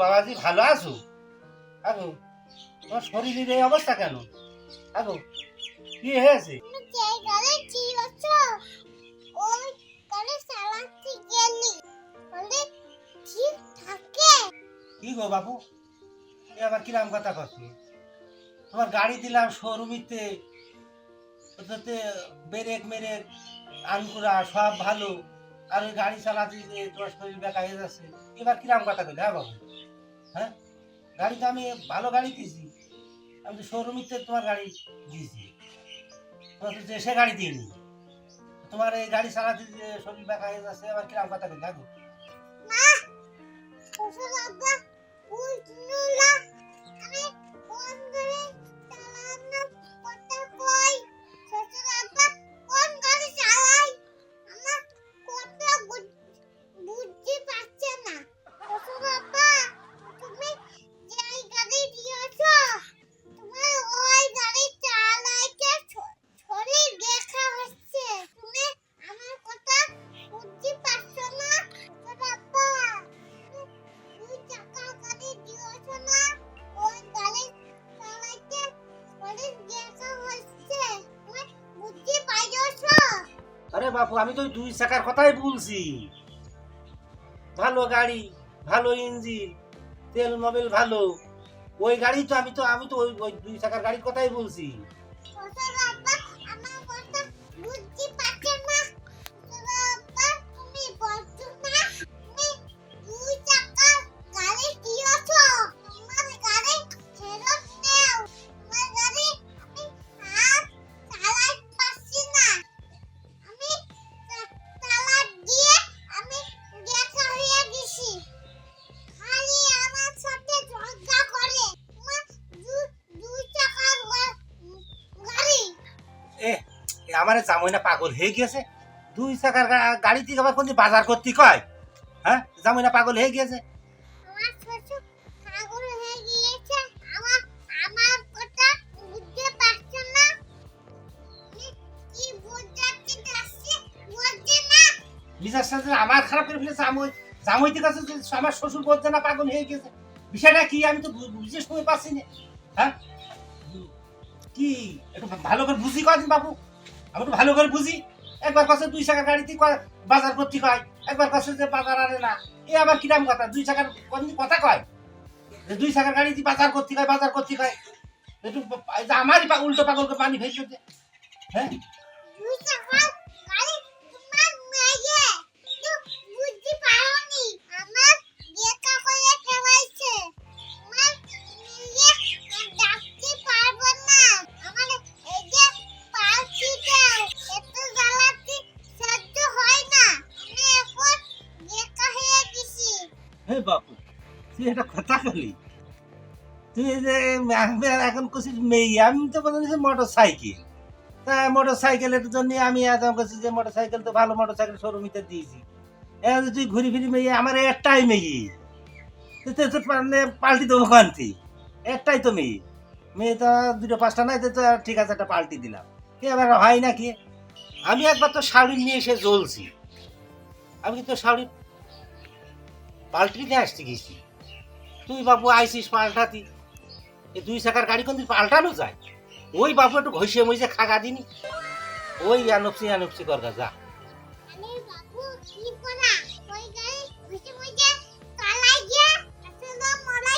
বাবাজি ভালো আছো? আগো তোমার শরীরের এই অবস্থা কেন? আগো কি হয়েছে? কি গো বাবু এ আবার কিরাম কথা করছি? তোমার গাড়ি দিলাম শোরুমিতে ব্রেক মেরেক আনকুরা সব ভালো। আর ওই গাড়ি চালাতে যে তোমার শরীর বেকা হয়ে যাচ্ছে। এবার কিরাম কথা কইলে হ্যাঁ বাবু? হ্যাঁ? গাড়ি তো আমি ভালো গাড়ি দিয়েছি। আমি তো শোরুমিতে তোমার গাড়ি দিয়েছি। তোমার তো দেশে গাড়ি দিইনি। তোমার এই গাড়ি চালাতে যে শরীর বেকা হয়ে যাচ্ছে এবার কিরাম কথা কইলে হ্যাঁ? বাপু, আমি তো দুই চাকার কথাই বলছি। ভালো গাড়ি, ভালো ইঞ্জিন, তেল মোবিল ভালো। ওই গাড়ি তো আমি তো আমি তো ওই ওই দুই চাকার গাড়ির কথাই বলছি। আমার জামাই না পাগল হয়ে গিয়েছে? দুই চাকার গাড়ি থেকে আবার কোন বাজার করতে কয়? হ্যাঁ? জামাই না পাগল হয়ে গিয়েছে? মিজাজ সাথে আমার খারাপ করে ফেলেছে আমি জামাই থেকে আছে আমার শ্বশুর বলছে না পাগল হয়ে গেছে বিষয়টা কি? আমি তো বু- বুঝতে সময় পাচ্ছি না। হ্যাঁ? কি? একটু ভালো করে বুঝি কদিন বাবু? আমি তো ভালো করে বুঝি। একবার কাছে দুই চাকার গাড়িতে বাজার করতে হয় একবার কাছে যে বাজার আনে না, এ আবার কিরাম কথা? দুই চাকার কথা কয়? যে দুই চাকার গাড়িতে বাজার করতে হয় বাজার করতে হয় যে আমারই উল্টো পাগলকে পানি ফেলছে হ্যাঁ? হে বাপু, তুই একটা কথা বলি তুই যে এখন করছিস মেয়ে আমি তো বলছি মোটর সাইকেল তা মোটর সাইকেলের জন্য আমি এখন করছি যে মোটর সাইকেল তো ভালো মোটর সাইকেল শোরুমিতে দিয়েছি। এখন তুই ঘুরি ফিরি মেয়ে আমার একটাই মেয়ে তুই তো মানে পাল্টি দেবো কান্তি একটাই তো মেয়ে মেয়ে তো দুটো পাঁচটা নাই তো ঠিক আছে একটা পাল্টি দিলাম। কি এবার হয় নাকি? আমি একবার তো শাড়ি নিয়ে এসে জ্বলছি। আমি তো শাড়ি পাল্টি নিয়ে আসতে গেছি। তুই বাবু আইসিস পাল্টাতি। এই দুই চাকার গাড়ি কোনদিন পাল্টানো যায়? ওই বাবু একটু ঘষে মইছে খাগা দিনি। ওই আনপসি আনপসি করগা যা। কি করা ওই গাড়ি ঘষে গিয়া আসলে মরা